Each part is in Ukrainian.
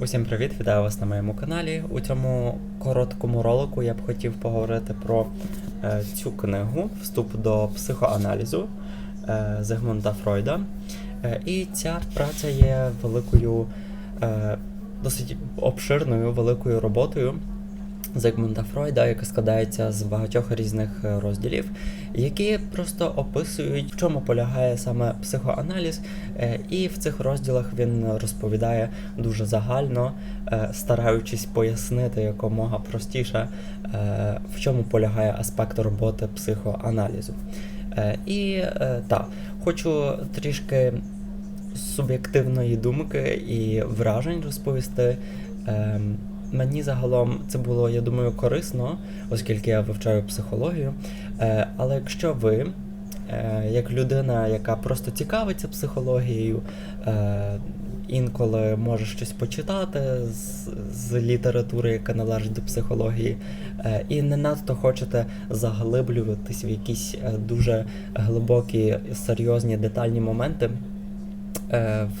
Усім привіт, вітаю вас на моєму каналі. У цьому короткому ролику я б хотів поговорити про е, цю книгу Вступ до психоаналізу е, Зигмунда Фройда. Е, і ця праця є великою, е, досить обширною великою роботою. Зигмунда Фройда, яка складається з багатьох різних е, розділів, які просто описують, в чому полягає саме психоаналіз, е, і в цих розділах він розповідає дуже загально, е, стараючись пояснити якомога простіше, в чому полягає аспект роботи психоаналізу. І так, хочу трішки суб'єктивної думки і вражень розповісти. Мені загалом це було, я думаю, корисно, оскільки я вивчаю психологію. Е, але якщо ви, е, як людина, яка просто цікавиться психологією, е, інколи може щось почитати з, з літератури, яка належить до психології, і не надто хочете заглиблюватись в якісь дуже глибокі, серйозні детальні моменти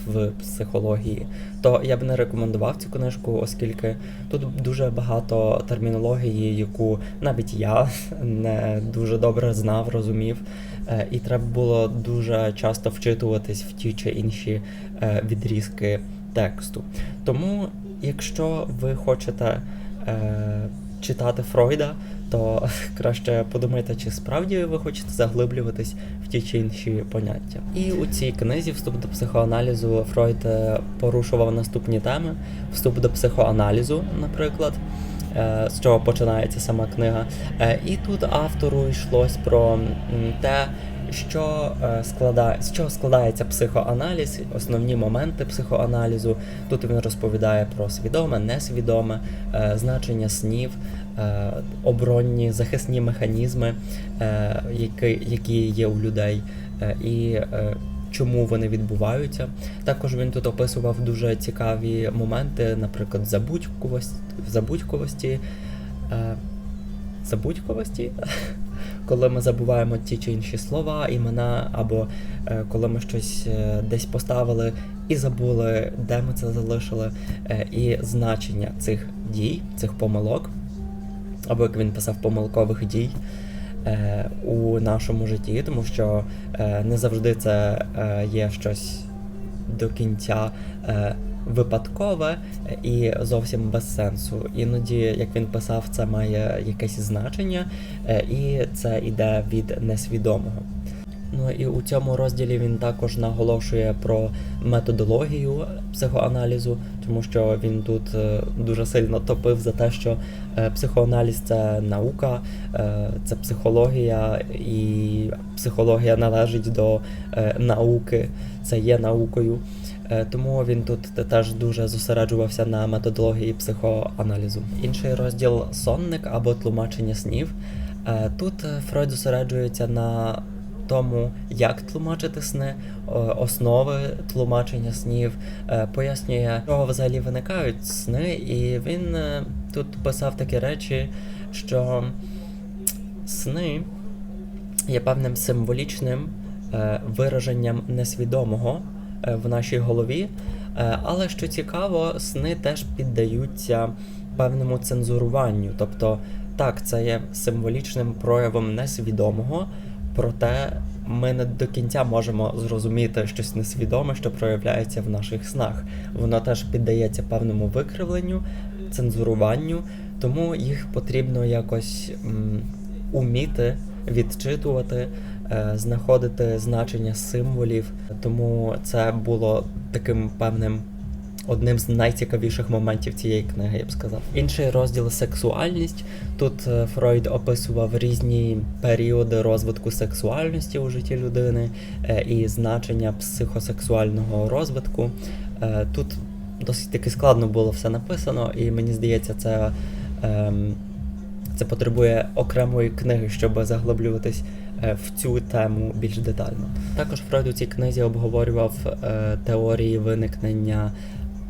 в психології, то я б не рекомендував цю книжку, оскільки тут дуже багато термінології, яку навіть я не дуже добре знав, розумів, е, і треба було дуже часто вчитуватись в ті чи інші е, відрізки тексту. Тому, якщо ви хочете е, читати Фройда, то краще подумайте, чи справді ви хочете заглиблюватись в ті чи інші поняття. І у цій книзі вступ до психоаналізу Фройд е, порушував наступні теми: вступ до психоаналізу, наприклад. е, З чого починається сама книга. Е, І тут автору йшлось про те, що е, складає, з чого складається психоаналіз, основні моменти психоаналізу. Тут він розповідає про свідоме, несвідоме, е, значення снів, е, оборонні захисні механізми, які, є у людей, і чому вони відбуваються. Також він тут описував дуже цікаві моменти, наприклад, забудьковості. Е, забудьковості, коли ми забуваємо ті чи інші слова, імена, або е, коли ми щось е, десь поставили і забули, де ми це залишили, е, і значення цих дій, цих помилок, або як він писав, помилкових дій. У нашому житті, тому що не завжди це є щось до кінця випадкове і зовсім без сенсу. Іноді, як він писав, це має якесь значення, е, і це йде від несвідомого. Ну і у цьому розділі він також наголошує про методологію психоаналізу, тому що він тут е, дуже сильно топив за те, що е, психоаналіз це наука, це психологія, і психологія належить до науки, це є наукою. Е, Тому він тут теж дуже зосереджувався на методології психоаналізу. Інший розділ сонник або тлумачення снів. Е, Тут е, Фройд зосереджується на тому, як тлумачити сни, основи тлумачення снів, пояснює, чого взагалі виникають сни, і він тут писав такі речі, що сни є певним символічним вираженням несвідомого в нашій голові. Е, Але що цікаво, сни теж піддаються певному цензуруванню. Тобто, так, це є символічним проявом несвідомого, проте ми не до кінця можемо зрозуміти щось несвідоме, що проявляється в наших снах. Воно теж піддається певному викривленню, цензуруванню, тому їх потрібно якось м, уміти відчитувати, е, знаходити значення символів. Тому це було таким певним одним з найцікавіших моментів цієї книги, я б сказав. Інший розділ сексуальність. Тут е, Фройд описував різні періоди розвитку сексуальності у житті людини е, і значення психосексуального розвитку. Е, Тут досить таки складно було все написано, і мені здається, це. ем, це потребує окремої книги, щоб заглиблюватись е, в цю тему більш детально. Також Фройд у цій книзі обговорював е, теорії виникнення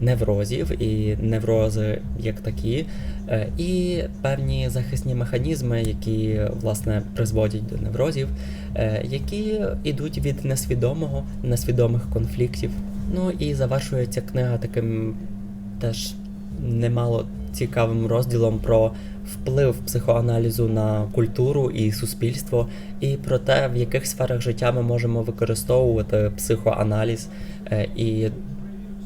неврозів і неврози як такі, е, і певні захисні механізми, які власне призводять до неврозів, е, які йдуть від несвідомого, несвідомих конфліктів. Ну і завершується книга таким теж немало цікавим розділом про вплив психоаналізу на культуру і суспільство, і про те, в яких сферах життя ми можемо використовувати психоаналіз е, і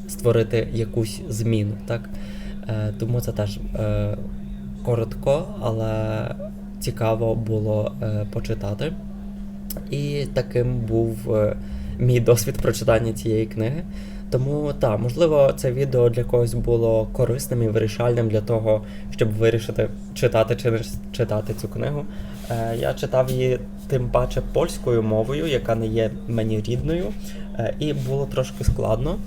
створити якусь зміну. Так? Е, Тому це теж е, коротко, але цікаво було почитати. І таким був мій досвід прочитання цієї книги. Тому так, можливо, це відео для когось було корисним і вирішальним для того, щоб вирішити читати чи не читати цю книгу. Е, я читав її тим паче польською мовою, яка не є мені рідною, е, і було трошки складно.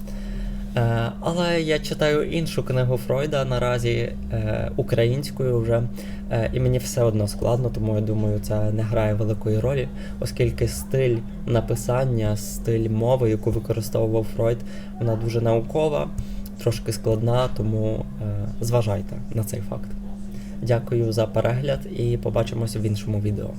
Е, Але я читаю іншу книгу Фройда наразі е, українською вже, е, і мені все одно складно, тому я думаю, це не грає великої ролі, оскільки стиль написання, стиль мови, яку використовував Фройд, вона дуже наукова, трошки складна, тому зважайте на цей факт. Дякую за перегляд і побачимося в іншому відео.